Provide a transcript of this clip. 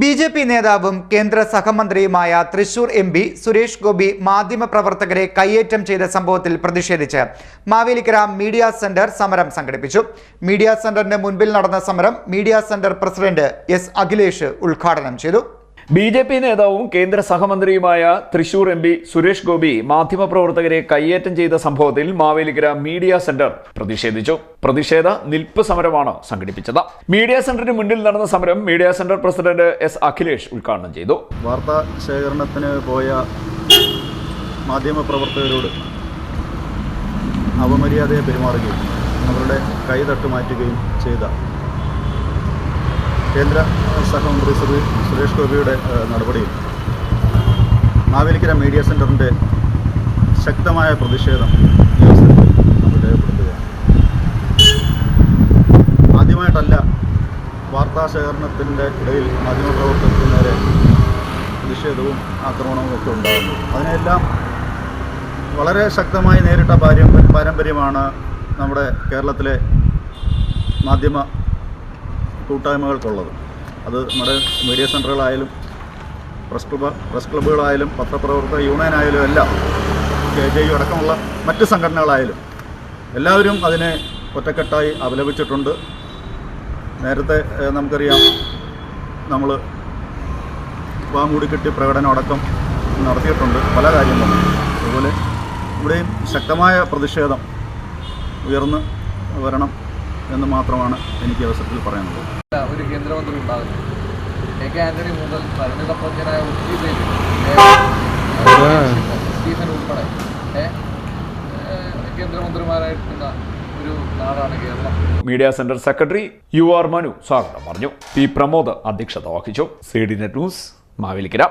B J P നേതാവും കേന്ദ്ര സഹമന്ത്രിയുമായ തൃശൂർ എം പി സുരേഷ് ഗോപി മാധ്യമപ്രവർത്തകരെ കയ്യേറ്റം ചെയ്ത സംഭവത്തിൽ പ്രതിഷേധിച്ച് മാവേലിക്കര മീഡിയ സെന്റർ സമരം സംഘടിപ്പിച്ചു. മീഡിയ സെന്ററിന് മുൻപിൽ നടന്ന സമരം media centre president S Akhilesh ഉദ്ഘാടനം ചെയ്തു. ബി ജെ പി നേതാവും കേന്ദ്ര സഹമന്ത്രിയുമായ തൃശൂർ എം പി സുരേഷ് ഗോപി മാധ്യമപ്രവർത്തകരെ കയ്യേറ്റം ചെയ്ത സംഭവത്തിൽ മാവേലിക്കര മീഡിയ സെന്റർ പ്രതിഷേധിച്ചു. പ്രതിഷേധ നിൽപ്പ് സമരമാണ് സംഘടിപ്പിച്ചത്. മീഡിയ സെന്ററിന് മുന്നിൽ നടന്ന സമരം media centre president S Akhilesh ഉദ്ഘാടനം ചെയ്തു. വാർത്താ ശേഖരണത്തിന് പോയ മാധ്യമപ്രവർത്തകരോട് അവമര്യാദയെ പെരുമാറുകയും അവരുടെ കൈ തട്ടുമാറ്റുകയും ചെയ്ത കേന്ദ്ര സഹമന്ത്രി ശ്രീ സുരേഷ് ഗോപിയുടെ നടപടിയിൽ മാവേലിക്കര മീഡിയ സെന്ററിന്റെ ശക്തമായ പ്രതിഷേധം ഈ അവസരത്തിൽ നമ്മൾ രേഖപ്പെടുത്തുകയാണ്. ആദ്യമായിട്ടല്ല വാർത്താ ശേഖരണത്തിന്റെ ഇടയിൽ മാധ്യമപ്രവർത്തകർക്ക് നേരെ പ്രതിഷേധവും ആക്രമണവും ഒക്കെ ഉണ്ടാകുന്നു. അതിനെല്ലാം വളരെ ശക്തമായി നേരിട്ട പാര്യം പാരമ്പര്യമാണ് നമ്മുടെ കേരളത്തിലെ മാധ്യമ കൂട്ടായ്മകൾക്കുള്ളത്. അത് നമ്മുടെ മീഡിയ സെന്ററുകളായാലും പ്രസ് ക്ലബ് പ്രസ് ക്ലബ്ബുകളായാലും പത്രപ്രവർത്തക യൂണിയനായാലും എല്ലാം കെ ജെ യു അടക്കമുള്ള മറ്റ് സംഘടനകളായാലും എല്ലാവരും അതിനെ ഒറ്റക്കെട്ടായി അപലപിച്ചിട്ടുണ്ട്. നേരത്തെ നമുക്കറിയാം നമ്മൾ വാമൂടിക്കെട്ടി പ്രകടനം അടക്കം നടത്തിയിട്ടുണ്ട് പല കാര്യങ്ങളും. അതുപോലെ ഇവിടെയും ശക്തമായ പ്രതിഷേധം ഉയർന്ന് വരണം. എന്ന് മാത്രമാണ് എനിക്ക് അവസരത്തിൽ പറയാനുള്ളത്. ഒരു കേന്ദ്രമന്ത്രി ഉണ്ടാകുന്നു. എ കെ ആന്റണി മുതൽ ഭരണതപ്രജ്ഞനായ ഒത്തിരി പേര് സ്റ്റീഫൻ ഉൾപ്പെടെ ഏ, ഏ, കേന്ദ്രമന്ത്രിമാരായിട്ടുള്ള ഒരു നാടാണ് Kerala. Media centre secretary U R Manu സ്വാഗതം പറഞ്ഞു. പി പ്രമോദ് അധ്യക്ഷത വഹിച്ചു. C D net news Mavelikkara.